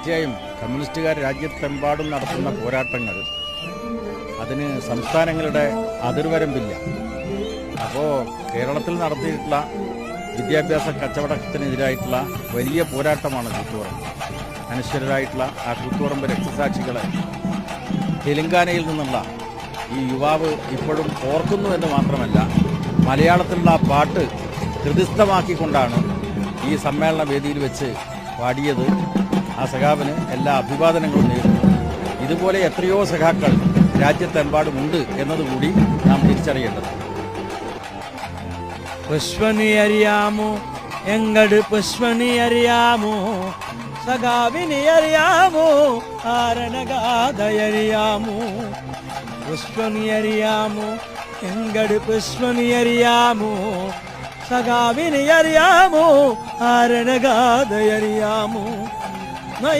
തീർച്ചയായും കമ്മ്യൂണിസ്റ്റുകാർ രാജ്യത്തെമ്പാടും നടത്തുന്ന പോരാട്ടങ്ങൾ അതിന് സംസ്ഥാനങ്ങളുടെ അതിർവരമ്പില്ല. അപ്പോൾ കേരളത്തിൽ നടത്തിയിട്ടുള്ള വിദ്യാഭ്യാസ കച്ചവടത്തിനെതിരായിട്ടുള്ള വലിയ പോരാട്ടമാണ് കൂത്തുപറമ്പ് അനശ്വരരായിട്ടുള്ള ആ കൂത്തുപറമ്പ് രക്തസാക്ഷികളെ തെലങ്കാനയിൽ നിന്നുള്ള ഈ യുവാവ് ഇപ്പോഴും ഓർക്കുന്നു എന്ന് മാത്രമല്ല മലയാളത്തിലുള്ള ആ പാട്ട് ഹൃദിസ്ഥമാക്കിക്കൊണ്ടാണ് ഈ സമ്മേളന വേദിയിൽ വെച്ച് പാടിയത്. ആ സഖാവിന് എല്ലാ അഭിവാദനങ്ങളും നേരുന്നു. ഇതുപോലെ എത്രയോ സഖാക്കൾ രാജ്യത്തെമ്പാടുമുണ്ട് എന്നതുകൂടി നാം തിരിച്ചറിയേണ്ടത്. പുഷ്പനി അറിയാമോ? സഖാവിനി അറിയാമോ? ആരണഗാഥയറിയാമോ Não,